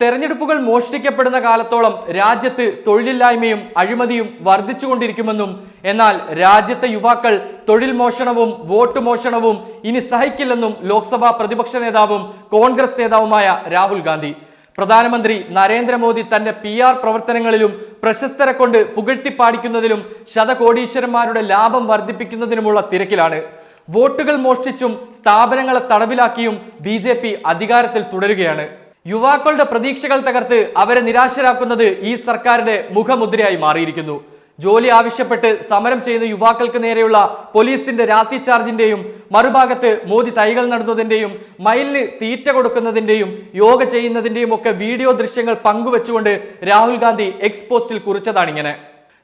തെരഞ്ഞെടുപ്പുകൾ മോഷ്ടിക്കപ്പെടുന്ന കാലത്തോളം രാജ്യത്ത് തൊഴിലില്ലായ്മയും അഴിമതിയും വർദ്ധിച്ചുകൊണ്ടിരിക്കുമെന്നും എന്നാൽ രാജ്യത്തെ യുവാക്കൾ തൊഴിൽ മോഷണവും വോട്ട് മോഷണവും ഇനി സഹിക്കില്ലെന്നും ലോക്സഭാ പ്രതിപക്ഷ നേതാവും കോൺഗ്രസ് നേതാവുമായ രാഹുൽ ഗാന്ധി. പ്രധാനമന്ത്രി നരേന്ദ്രമോദി തന്റെ പി ആർ പ്രവർത്തനങ്ങളിലും പ്രശസ്തരെ കൊണ്ട് പുകഴ്ത്തിപ്പാടിക്കുന്നതിലും ശതകോടീശ്വരന്മാരുടെ ലാഭം വർദ്ധിപ്പിക്കുന്നതിനുമുള്ള തിരക്കിലാണ്. വോട്ടുകൾ മോഷ്ടിച്ചും സ്ഥാപനങ്ങളെ തടവിലാക്കിയും ബി അധികാരത്തിൽ തുടരുകയാണ്. യുവാക്കളുടെ പ്രതീക്ഷകൾ തകർത്ത് അവരെ നിരാശരാക്കുന്നത് ഈ സർക്കാരിന്റെ മുഖമുദ്രയായി മാറിയിരിക്കുന്നു. ജോലി ആവശ്യപ്പെട്ട് സമരം ചെയ്യുന്ന യുവാക്കൾക്ക് നേരെയുള്ള പോലീസിന്റെ രാത്രി ചാർജിന്റെയും മറുഭാഗത്ത് മോദി തൈകൾ നടന്നതിന്റെയും മയിലിന് തീറ്റ കൊടുക്കുന്നതിന്റെയും യോഗ ചെയ്യുന്നതിന്റെയും ഒക്കെ വീഡിയോ ദൃശ്യങ്ങൾ പങ്കുവെച്ചുകൊണ്ട് രാഹുൽ ഗാന്ധി എക്സ് പോസ്റ്റിൽ കുറിച്ചതാണിങ്ങനെ.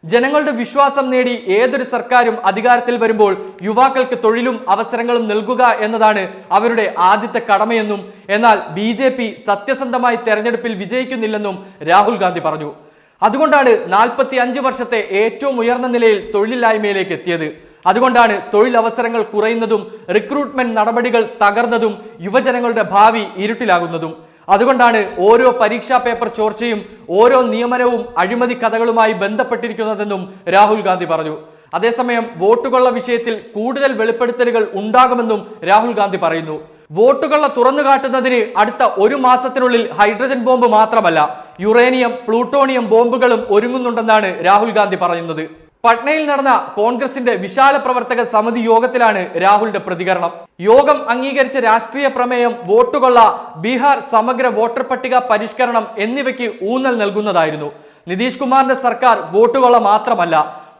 ജനങ്ങളുടെ വിശ്വാസം നേടി ഏതൊരു സർക്കാരും അധികാരത്തിൽ വരുമ്പോൾ യുവാക്കൾക്ക് തൊഴിലും അവസരങ്ങളും നൽകുക എന്നതാണ് അവരുടെ ആദ്യത്തെ കടമയെന്നും എന്നാൽ ബി ജെ പി സത്യസന്ധമായി തെരഞ്ഞെടുപ്പിൽ വിജയിക്കുന്നില്ലെന്നും രാഹുൽ ഗാന്ധി പറഞ്ഞു. അതുകൊണ്ടാണ് നാൽപ്പത്തി അഞ്ച് വർഷത്തെ ഏറ്റവും ഉയർന്ന നിലയിൽ തൊഴിലില്ലായ്മയിലേക്ക് എത്തിയത്. അതുകൊണ്ടാണ് തൊഴിലവസരങ്ങൾ കുറയുന്നതും റിക്രൂട്ട്മെന്റ് നടപടികൾ തകർന്നതും യുവജനങ്ങളുടെ ഭാവി ഇരുട്ടിലാകുന്നതും. അതുകൊണ്ടാണ് ഓരോ പരീക്ഷാ പേപ്പർ ചോർച്ചയും ഓരോ നിയമനവും അഴിമതി കഥകളുമായി ബന്ധപ്പെട്ടിരിക്കുന്നതെന്നും രാഹുൽ ഗാന്ധി പറഞ്ഞു. അതേസമയം വോട്ടുകൊള്ള വിഷയത്തിൽ കൂടുതൽ വെളിപ്പെടുത്തലുകൾ ഉണ്ടാകുമെന്നും രാഹുൽ ഗാന്ധി പറയുന്നു. വോട്ടുകൊള്ള തുറന്നു കാട്ടുന്നതിന് അടുത്ത ഒരു മാസത്തിനുള്ളിൽ ഹൈഡ്രജൻ ബോംബ് മാത്രമല്ല യുറേനിയം പ്ലൂട്ടോണിയം ബോംബുകളും ഒരുങ്ങുന്നുണ്ടെന്നാണ് രാഹുൽ ഗാന്ധി പറയുന്നത്. പട്നയിൽ നടന്ന കോൺഗ്രസിന്റെ വിശാല പ്രവർത്തക സമിതി യോഗത്തിലാണ് രാഹുലിന്റെ പ്രതികരണം. യോഗം അംഗീകരിച്ച രാഷ്ട്രീയ പ്രമേയം വോട്ടുകൊള്ള ബീഹാർ സമഗ്ര വോട്ടർ പട്ടിക പരിഷ്കരണം എന്നിവയ്ക്ക് ഊന്നൽ നൽകുന്നതായിരുന്നു. നിതീഷ് കുമാറിന്റെ സർക്കാർ വോട്ടുകൊള്ള മാത്രമല്ല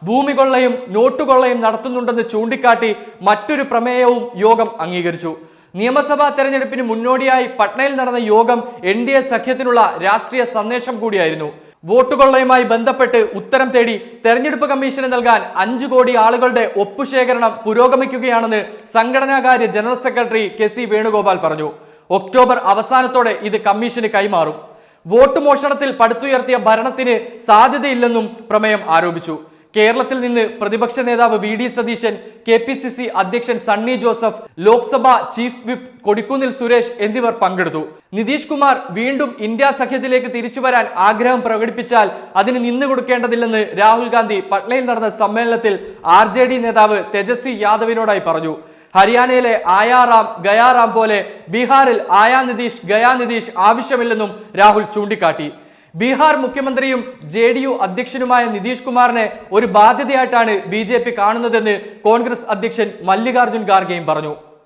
ഭൂമി കൊള്ളയും നോട്ടുകൊള്ളയും നടത്തുന്നുണ്ടെന്ന് ചൂണ്ടിക്കാട്ടി മറ്റൊരു പ്രമേയവും യോഗം അംഗീകരിച്ചു. നിയമസഭാ തെരഞ്ഞെടുപ്പിന് മുന്നോടിയായി പട്നയിൽ നടന്ന യോഗം എൻ സഖ്യത്തിനുള്ള രാഷ്ട്രീയ സന്ദേശം കൂടിയായിരുന്നു. വോട്ടുകൊള്ളയുമായി ബന്ധപ്പെട്ട് ഉത്തരം തേടി തെരഞ്ഞെടുപ്പ് കമ്മീഷന് നൽകാൻ അഞ്ചു കോടി ആളുകളുടെ ഒപ്പുശേഖരണം പുരോഗമിക്കുകയാണെന്ന് സംഘടനാകാര്യ general secretary K C Venugopal പറഞ്ഞു. ഒക്ടോബർ അവസാനത്തോടെ ഇത് കമ്മീഷന് കൈമാറും. വോട്ട് മോഷണത്തിൽ പടുത്തുയർത്തിയ ഭരണത്തിന് സാധ്യതയില്ലെന്നും പ്രമേയം ആരോപിച്ചു. കേരളത്തിൽ നിന്ന് പ്രതിപക്ഷ നേതാവ് V D Satheesan K P C C അധ്യക്ഷൻ സണ്ണി ജോസഫ് ലോക്സഭ ചീഫ് വിപ്പ് കൊടിക്കുന്നിൽ സുരേഷ് എന്നിവർ പങ്കെടുത്തു. നിതീഷ് കുമാർ വീണ്ടും ഇന്ത്യ സഖ്യത്തിലേക്ക് തിരിച്ചു വരാൻ ആഗ്രഹം പ്രകടിപ്പിച്ചാൽ അതിന് നിന്നു കൊടുക്കേണ്ടതില്ലെന്ന് രാഹുൽ ഗാന്ധി പട്നയിൽ നടന്ന സമ്മേളനത്തിൽ ആർ ജെ ഡി നേതാവ് തേജസ്വി യാദവിനോടായി പറഞ്ഞു. ഹരിയാനയിലെ ആയാറാം ഗയാറാം പോലെ ബീഹാറിൽ ആയാ നിതീഷ് ഗയാ നിതീഷ് ആവശ്യമില്ലെന്നും രാഹുൽ ചൂണ്ടിക്കാട്ടി. ബീഹാർ മുഖ്യമന്ത്രിയും ജെ ഡി യു അധ്യക്ഷനുമായ നിതീഷ് കുമാറിനെ ഒരു ബാധ്യതയായിട്ടാണ് ബി ജെ പി കാണുന്നതെന്ന് കോൺഗ്രസ് അധ്യക്ഷൻ മല്ലികാർജുൻ ഖാർഗെയും പറഞ്ഞു.